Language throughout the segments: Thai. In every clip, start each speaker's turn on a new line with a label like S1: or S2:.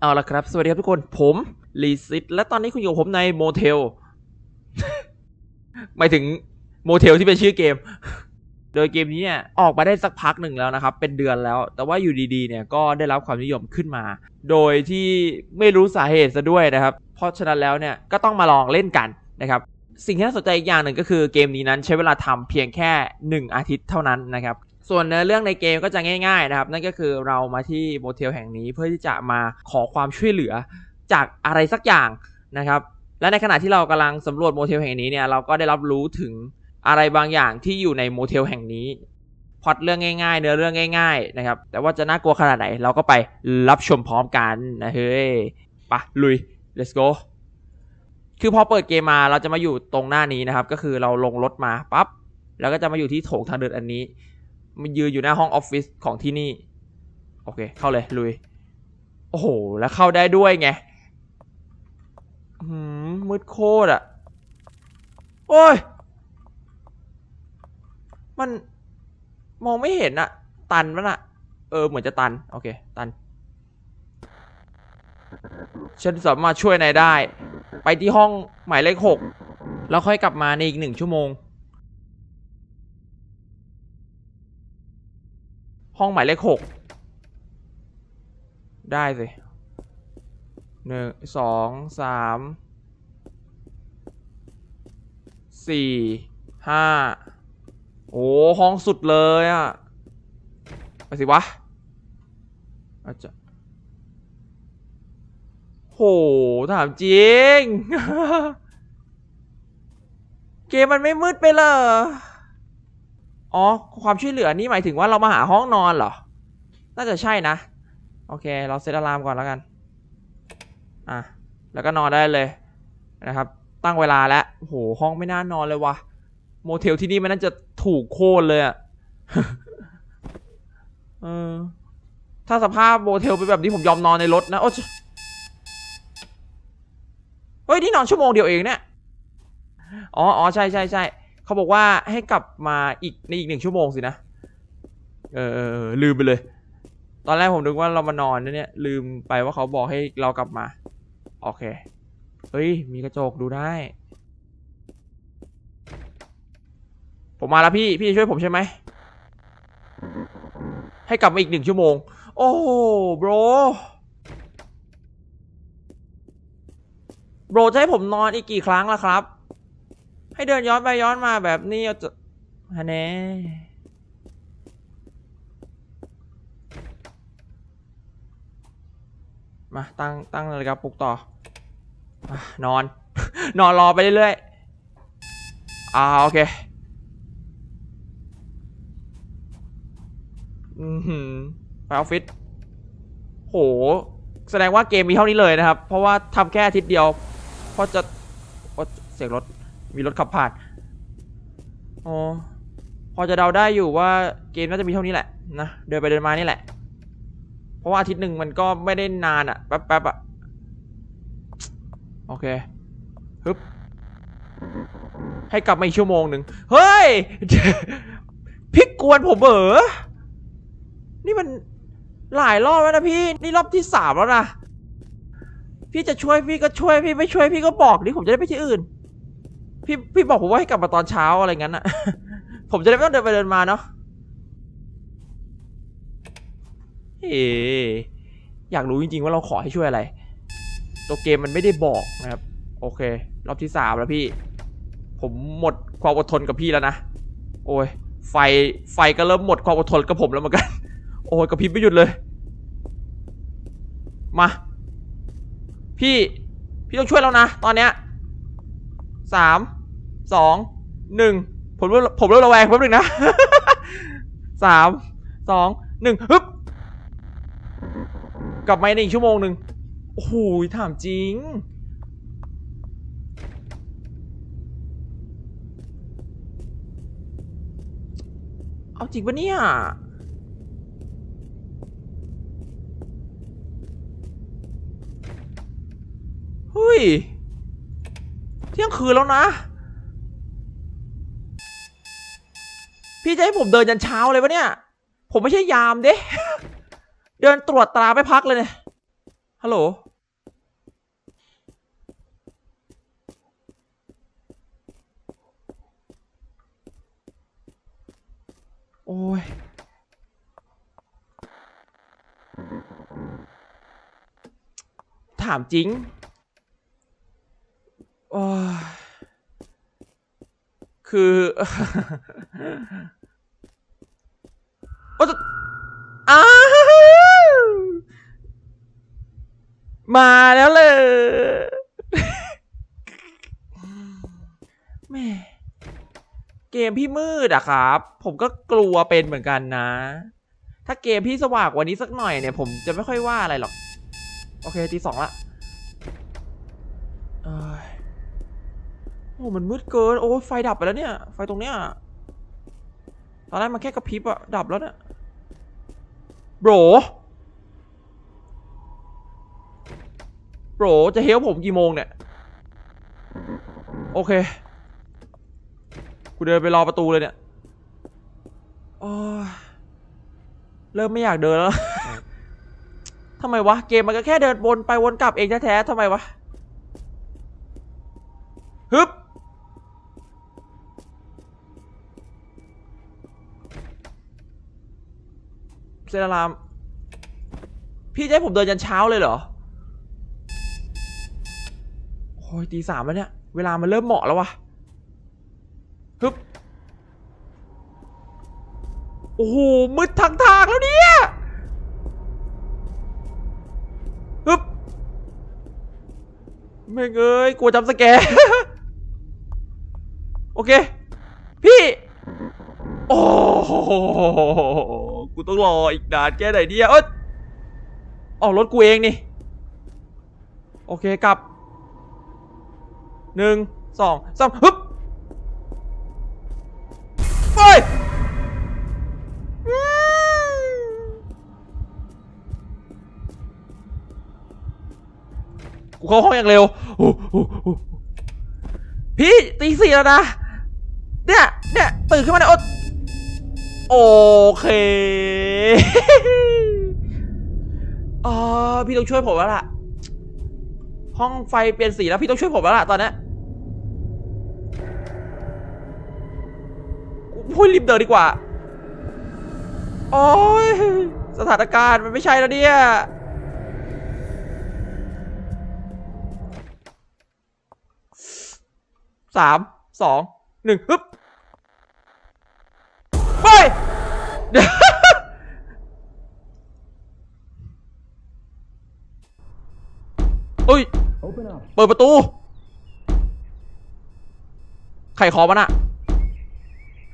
S1: เอาละครับ สวัสดีครับทุกคนผมลีซิตและตอนนี้คุณอยู่กับผมในโมเทลหมายถึงโมเทลที่เป็นชื่อเกม โดยเกมนี้เนี่ยออกมาได้สักพักหนึ่งแล้วนะครับ เป็นเดือนแล้ว แต่ว่าอยู่ดีๆเนี่ยก็ได้รับความนิยมขึ้นมา โดยที่ไม่รู้สาเหตุซะด้วยนะครับ เพราะฉะนั้นแล้วเนี่ยก็ต้องมาลองเล่นกันนะครับสิ่งที่น่าสนใจอีกอย่างหนึ่งก็คือเกมนี้นั้นใช้เวลาทำเพียงแค่ 1 อาทิตย์เท่านั้นนะครับ ส่วนเนื้อเรื่องในเกมก็จะง่าย ๆ นะครับ นั่นก็คือเรามาที่โมเทลแห่งนี้เพื่อที่จะมาขอความช่วยเหลือจากอะไรสักอย่างนะครับ และในขณะที่เรากำลังสำรวจโมเทลแห่งนี้เนี่ยเราก็ได้รับรู้ถึงอะไรบางอย่างที่อยู่ในโมเทลแห่งนี้พอตเรื่องง่ายๆ เนื้อเรื่องง่ายๆนะครับ แต่ว่าจะน่ากลัวขนาดไหน เราก็ไปรับชมพร้อมกันนะเฮ้ยไปะลุย let's go คือพอเปิดเกมมาเราจะมาอยู่ตรงหน้านี้นะครับ ก็คือเราลงรถมาปั๊บแล้วก็จะมาอยู่ที่โถงทางเดินอันนี้ มันยืนอยู่หน้าห้องออฟฟิศของที่นี่ โอเค เข้าเลยลุย โอ้โห แล้วเข้าได้ด้วยไงหืมมืดโคตรอะ โอ้ย มันมองไม่เห็นอะตันมันอะเออ เหมือนจะตัน โอเค ตัน ฉันสามารถช่วยนายได้ ไปที่ห้องหมายเลขหกแล้วค่อยกลับมาในอีกหนึ่งชั่วโมง ห้องหมายเลขหกได้สิหนึ่งสองสามสี่ห้าโอ้ห้องสุดเลยอะไปสิวะอาจจะโหถามจริง เกมมันไม่มืดไปเลยอ๋ อ๋อ ความช่วยเหลือนี่หมายถึงว่าเรามาหาห้องนอนเหรอ น่าจะใช่นะ โอเค เราเซตอะลามก่อนแล้วกัน อะ แล้วก็นอนได้เลยนะครับ ตั้งเวลาแล้วโห ห้องไม่น่านอนเลยวะโมเทลที่นี่มันน่าจะถูกโค่นเลยอะเออ ถ้าสภาพโมเทลเป็นแบบนี้ผมยอมนอนในรถนะโอ้ยเฮ้ย นี่นอนชั่วโมงเดียวเองเนี่ย อ๋ออ๋อใช่ใช่ใช่ เขาบอกว่าให้กลับมาอีกในอีกหนึ่งชั่วโมงสินะ เออลืมไปเลย ตอนแรกผมนึกว่าเรามานอนนะเนี่ย ลืมไปว่าเขาบอกให้เรากลับมา โอเค เฮ้ย มีกระจกดูได้ ผมมาแล้วพี่ พี่จะช่วยผมใช่ไหม ให้กลับมาอีกหนึ่งชั่วโมง โอ้โบรโบรจะให้ผมนอนอีกกี่ครั้งล่ะครับ ให้เดินย้อนไปย้อนมาแบบนี้เอาจะฮะแน่มาตั้งตั้งนาฬิกาปลุกต่ออนอน นอนรอไปเรื่อยๆอ่าโอเคอือหือไปออฟฟิศโห แสดงว่าเกมมีเท่านี้เลยนะครับ เพราะว่าทำแค่อาทิตย์เดียว เพราะจะเสียงรถ มีรถขับผ่าน อ๋อ พอจะเดาได้อยู่ว่าเกมน่าจะมีเท่านี้แหละนะ เดินไปเดินมานี่แหละ เพราะว่าอาทิตย์หนึ่งมันก็ไม่ได้นานอะแป๊บแป๊บๆอะโอเค ฮึบ ให้กลับมาอีกชั่วโมงหนึ่ง เฮ้ยพี่กวนผมเหรอนี่มันหลายรอบแล้วนะพี่ นี่รอบที่สามแล้วนะพี่จะช่วยพี่ก็ช่วยพี่ไม่ช่วยพี่ก็บอกดิผมจะได้ไปที่อื่น พี่พี่บอกผมว่าให้กลับมาตอนเช้าอะไรงั้นอะ ผมจะได้ไม่ต้องเดินไปเดินมาเนาะเฮ้อยากรู้จริงๆว่าเราขอให้ช่วยอะไร ตัวเกมมันไม่ได้บอกนะครับ โอเค รอบที่สามแล้วพี่ ผมหมดความอดทนกับพี่แล้วนะ โอ้ย ไฟไฟก็เริ่มหมดความอดทนกับผมแล้วเหมือนกัน โอ้ยกระพริบไม่หยุดเลย มา พี่ พี่ต้องช่วยแล้วนะ ตอนเนี้ยสาม สองหนึ่งผมเริ่มผมเริ่มระแวงแป๊บนึงนะสามสองหนึ่งฮึบกลับมาในอีกชั่วโมงหนึ่งโอ้โหถามจริง เอาจริงปะเนี่ยเฮ้ย เที่ยงคืนแล้วนะ พี่จะให้ผมเดินยันเช้าเลยปะเนี่ย ผมไม่ใช่ยามเด้ เดินตรวจตราไม่พักเลยเนี่ย ฮัลโหล โอ้ย ถามจริง โอ้ย คือจะอ้าว มาแล้วเลยแม่เกมพี่มืดอะครับ ผมก็กลัวเป็นเหมือนกันนะ ถ้าเกมพี่สว่างกว่านี้สักหน่อยเนี่ย ผมจะไม่ค่อยว่าอะไรหรอก โอเคทีสองละเอ้ยโอ้มันมืดเกิน โอ้ไฟดับไปแล้วเนี่ย ไฟตรงเนี้ย ตอนแรกมันแค่กระพริบอะดับแล้วเนี่ยโบร โบรจะเฮลผมกี่โมงเนี่ย โอเค กูเดินไปรอประตูเลยเนี่ยโอ้ยเริ่มไม่อยากเดินแล้วทำไมวะ เกมมันก็แค่เดินวนไปวนกลับเองแท้ๆทำไมวะ ฮึบ เซนาราม พี่จะให้ผมเดินยันเช้าเลยเหรอ โอ้ยตีสามแล้วเนี่ย เวลามันเริ่มเหมาะแล้ววะฮึบโอ้โหมืดทางทางแล้วเนี่ยฮึบไม่เอ้ยกลัวจำสแกรโอเค พี่ โอ้โหกูต้องรออีกนานแค่ไหนเนี่ยเอ้ยออกรถกูเองนี่ โอเคกลับ หนึ่งสองสามฮึบไปกูเข้าห้องอย่างเร็ว พี่ตีสี่แล้วนะ เนี่ย เนี่ย ตื่นขึ้นมาเนี่ยโอ๊ตโอเคอ๋อพี่ต้องช่วยผมแล้วล่ะ ห้องไฟเปลี่ยนสีแล้วพี่ต้องช่วยผมแล้วล่ะตอนนี้ยพูดรีบเดินดีกว่า โอ้ยสถานการณ์มันไม่ใช่แล้วเนี่ย สาม สอง หนึ่งฮึบไปเอ้ย เปิดประตูใครขอมันอะ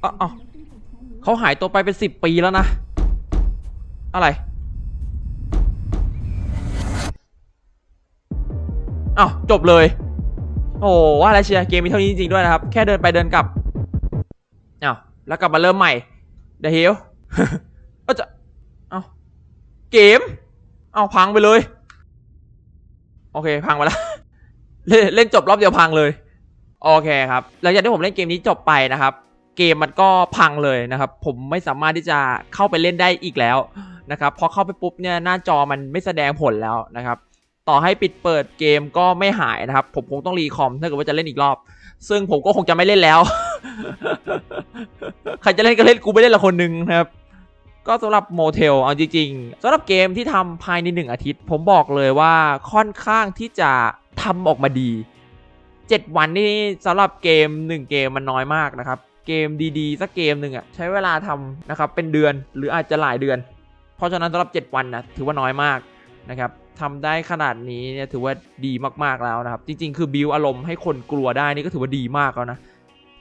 S1: เอ้าเอ้าเขาหายตัวไปเป็นสิบปีแล้วนะ อะไรอ้าวจบเลย โอ้ว่าอะไรเชียร์เกมมีเท่านี้จริงๆด้วยนะครับ แค่เดินไปเดินกลับอ้าวแล้วกลับมาเริ่มใหม่เดฮิลเอ้าจะเอ้าเกม เอ้าพังไปเลย โอเค พังไปแล้ว เล่นเล่นจบรอบเดียวพังเลย โอเคครับหลังจากที่ผมเล่นเกมนี้จบไปนะครับ เกมมันก็พังเลยนะครับ ผมไม่สามารถที่จะเข้าไปเล่นได้อีกแล้วนะครับพอเข้าไปปุ๊บเนี่ยหน้าจอมันไม่แสดงผลแล้วนะครับ ต่อให้ปิดเปิดเกมก็ไม่หายนะครับ ผมคงต้องรีคอมถ้าเกิดว่าจะเล่นอีกรอบ ซึ่งผมก็คงจะไม่เล่นแล้ว ใครจะเล่นก็เล่นกูไม่เล่นละคนหนึงนะครับก็สำหรับโมเทลเอาจริงๆสำหรับเกมที่ทำภายในหนึ่งอาทิตย์ ผมบอกเลยว่าค่อนข้างที่จะ ทำออกมาดี 7 วันนี่สำหรับเกม 1 เกมมันน้อยมากนะครับ เกมดีๆ สักเกมหนึ่งอะใช้เวลาทำนะครับเป็นเดือนหรืออาจจะหลายเดือน เพราะฉะนั้นสำหรับ 7 วันนะถือว่าน้อยมากนะครับทำได้ขนาดนี้เนี่ยถือว่าดีมากๆแล้วนะครับ จริง ๆ คือบิวอารมณ์ให้คนกลัวได้นี่ก็ถือว่าดีมากแล้วนะ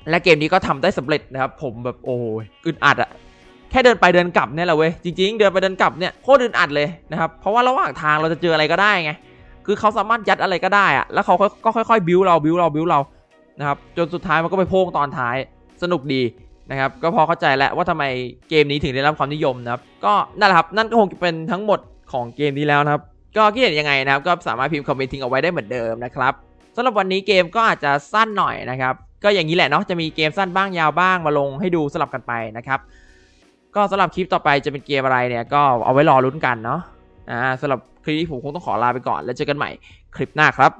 S1: และเกมนี้ก็ทำได้สำเร็จนะครับ ผมแบบโอ้ยอึดอัดอะแค่เดินไปเดินกลับเนี่ยแหละเว้ยจริง ๆ เดินไปเดินกลับเนี่ยโคตรอึดอัดเลยนะครับเพราะว่าระหว่างทางเราจะเจออะไรก็ได้ไง คือเขาสามารถยัดอะไรก็ได้อะแล้วเขาก็ค่อยๆบิวเราบิวเราบิวเรานะครับจนสุดท้ายมันก็ไปโพ่งตอนท้ายสนุกดีนะครับก็พอเข้าใจแล้วว่าทำไมเกมนี้ถึงได้รับความนิยมนะครับก็นั่นแหละครับนั่นก็คงจะเป็นทั้งหมดของเกมนี้แล้วนะครับก็คิดเห็นยังไงนะครับก็สามารถพิมพ์คอมเมนต์ทิ้งเอาไว้ได้เหมือนเดิมนะครับสำหรับวันนี้เกมก็อาจจะสั้นหน่อยนะครับก็อย่างนี้แหละเนาะจะมีเกมสั้นบ้างยาวบ้างมาลงให้ดูสลับกันไปนะครับก็สำหรับคลิปต่อไปจะเป็นเกมอะไรเนี่ยก็เอาไว้รอลุ้นกันเนาะอ่าสำหรับ คลิปนี้ผมคงต้องขอลาไปก่อน แล้วเจอกันใหม่คลิปหน้าครับ